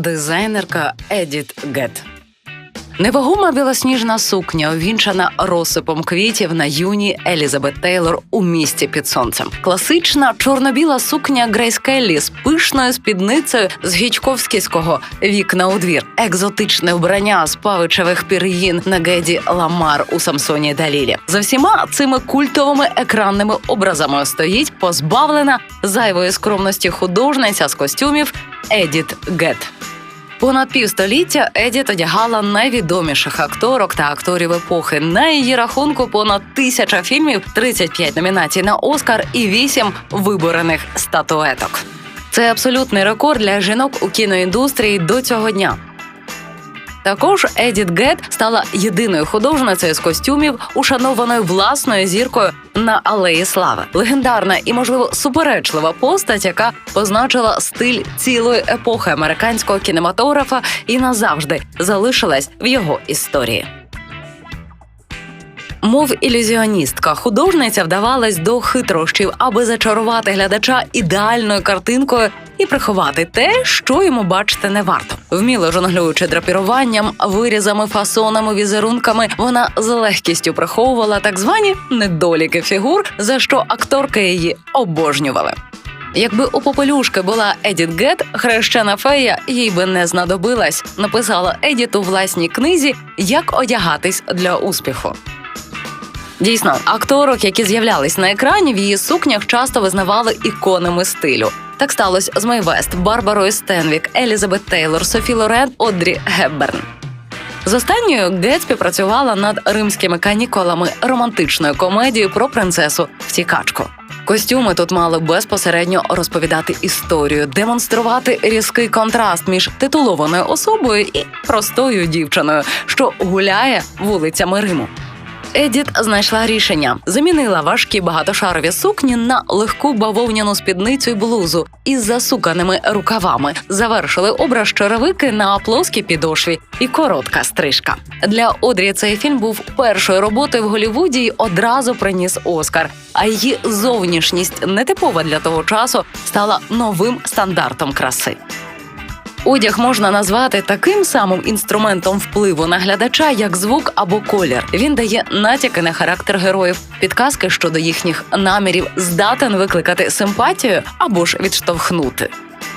дизайнерка Едіт Гет. Невагома білосніжна сукня, увінчана розсипом квітів на юні Елізабет Тейлор у місті під сонцем. Класична чорно-біла сукня Грейс Келлі з пишною спідницею з гічковського вікна у двір, екзотичне вбрання з павичевих пір'їн на геді Ламар у Самсоні Далілі. За всіма цими культовими екранними образами стоїть позбавлена зайвої скромності художниця з костюмів Едіт Гет. Понад півстоліття Едіт одягала найвідоміших акторок та акторів епохи. На її рахунку понад тисяча фільмів, 35 номінацій на Оскар і 8 виборених статуеток. Це абсолютний рекорд для жінок у кіноіндустрії до цього дня. Також Едіт Гет стала єдиною художницею з костюмів, ушанованою власною зіркою на алеї слави. Легендарна і, можливо, суперечлива постать, яка позначила стиль цілої епохи американського кінематографа і назавжди залишилась в його історії. Мов ілюзіоністка, художниця вдавалась до хитрощів, аби зачарувати глядача ідеальною картинкою і приховати те, що йому бачити не варто. Вміло жонглюючи драпіруванням, вирізами, фасонами, візерунками, вона з легкістю приховувала так звані недоліки фігур, за що акторки її обожнювали. Якби у попелюшки була Едіт Гет, хрещена фея їй би не знадобилась. Написала Едіт у власній книзі Як одягатись для успіху. Дійсно, акторок, які з'являлись на екрані, в її сукнях часто визнавали іконами стилю. Так сталося з Мей Вест, Барбарою Стенвік, Елізабет Тейлор, Софі Лорен, Одрі Гебберн. З останньою Гет співпрацювала над римськими канікулами романтичною комедією про принцесу втікачку. Костюми тут мали безпосередньо розповідати історію, демонструвати різкий контраст між титулованою особою і простою дівчиною, що гуляє вулицями Риму. Едіт знайшла рішення, замінила важкі багатошарові сукні на легку бавовняну спідницю й блузу із засуканими рукавами. Завершили образ черевики на плоскій підошві і коротка стрижка. Для Одрі цей фільм був першою роботою в Голівуді й одразу приніс Оскар. А її зовнішність, нетипова для того часу, стала новим стандартом краси. Одяг можна назвати таким самим інструментом впливу на глядача, як звук або колір. Він дає натяки на характер героїв, підказки щодо їхніх намірів, здатен викликати симпатію або ж відштовхнути.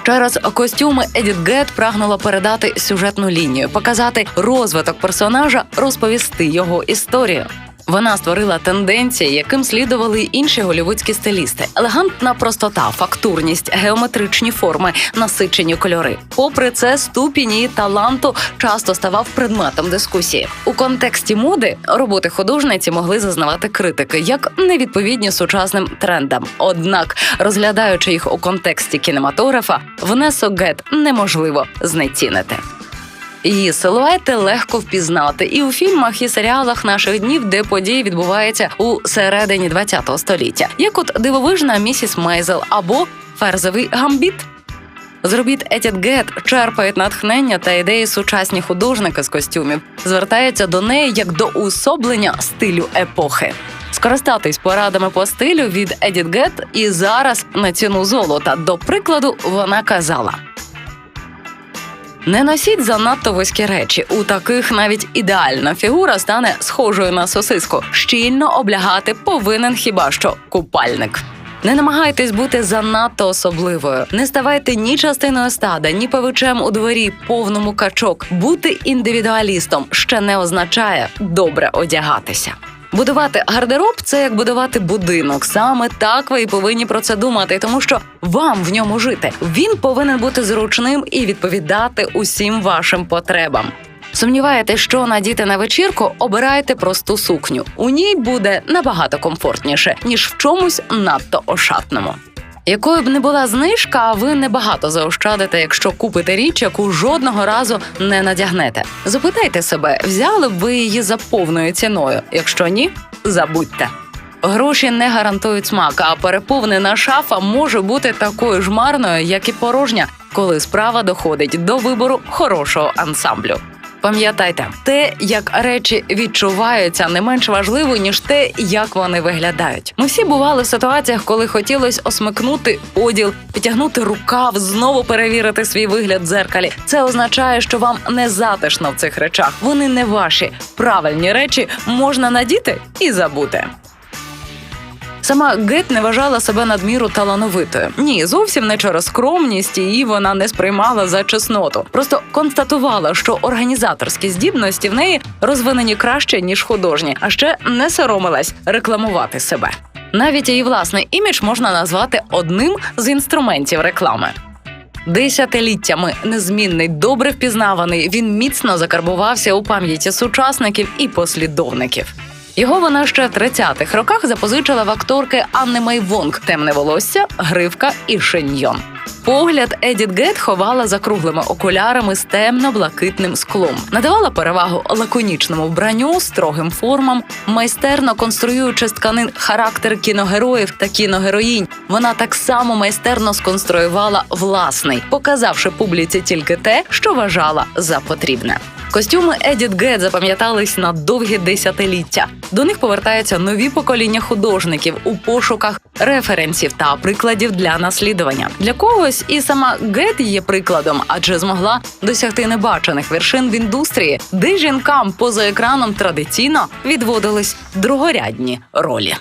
Через костюми Едіт Гет прагнула передати сюжетну лінію, показати розвиток персонажа, розповісти його історію. Вона створила тенденції, яким слідували й інші голівудські стилісти: елегантна простота, фактурність, геометричні форми, насичені кольори. Попри це, ступінь її таланту часто ставав предметом дискусії. У контексті моди роботи художниці могли зазнавати критики як невідповідні сучасним трендам. Однак, розглядаючи їх у контексті кінематографа, внесок гет неможливо знецінити. Її силуети легко впізнати і у фільмах і серіалах наших днів, де події відбуваються у середині ХХ століття, як от дивовижна місіс Мейзел або ферзовий гамбіт. З робіт Етіт Гет черпають натхнення та ідеї сучасні художники з костюмів, звертаються до неї як до уособлення стилю епохи. Скористатись порадами по стилю від Едіт Гет і зараз на ціну золота. До прикладу, вона казала. Не носіть занадто вузькі речі. У таких навіть ідеальна фігура стане схожою на сосиску. Щільно облягати повинен хіба що купальник. Не намагайтесь бути занадто особливою. Не ставайте ні частиною стада, ні павичем у дворі, повному качок. Бути індивідуалістом ще не означає добре одягатися. Будувати гардероб це як будувати будинок. Саме так ви і повинні про це думати, тому що вам в ньому жити. Він повинен бути зручним і відповідати усім вашим потребам. Сумніваєте, що надіти на вечірку, обирайте просту сукню. У ній буде набагато комфортніше, ніж в чомусь надто ошатному. Якою б не була знижка, ви небагато заощадите, якщо купите річ, яку жодного разу не надягнете. Запитайте себе, взяли б ви її за повною ціною. Якщо ні, забудьте. Гроші не гарантують смак, а переповнена шафа може бути такою ж марною, як і порожня, коли справа доходить до вибору хорошого ансамблю. Пам'ятайте, те, як речі відчуваються, не менш важливо ніж те, як вони виглядають. Ми всі бували в ситуаціях, коли хотілося осмикнути оділ, підтягнути рукав, знову перевірити свій вигляд в дзеркалі. Це означає, що вам не затишно в цих речах. Вони не ваші. Правильні речі можна надіти і забути. Сама Гет не вважала себе надміру талановитою. Ні, зовсім не через скромність її вона не сприймала за чесноту. Просто констатувала, що організаторські здібності в неї розвинені краще ніж художні, а ще не соромилась рекламувати себе. Навіть її власний імідж можна назвати одним з інструментів реклами. Десятиліттями незмінний, добре впізнаваний, він міцно закарбувався у пам'яті сучасників і послідовників. Його вона ще в 30-х роках запозичила в акторки Анни Мей Вонг темне волосся, гривка і шиньйон. Погляд Едіт Гет ховала за круглими окулярами з темно-блакитним склом, надавала перевагу лаконічному вбранню, строгим формам, майстерно конструюючи з тканин характер кіногероїв та кіногероїнь. Вона так само майстерно сконструювала власний, показавши публіці тільки те, що вважала за потрібне. Костюми Едіт Гет запам'ятались на довгі десятиліття. До них повертаються нові покоління художників у пошуках референсів та прикладів для наслідування. Для когось і сама Гет є прикладом, адже змогла досягти небачених вершин в індустрії, де жінкам поза екраном традиційно відводились другорядні ролі.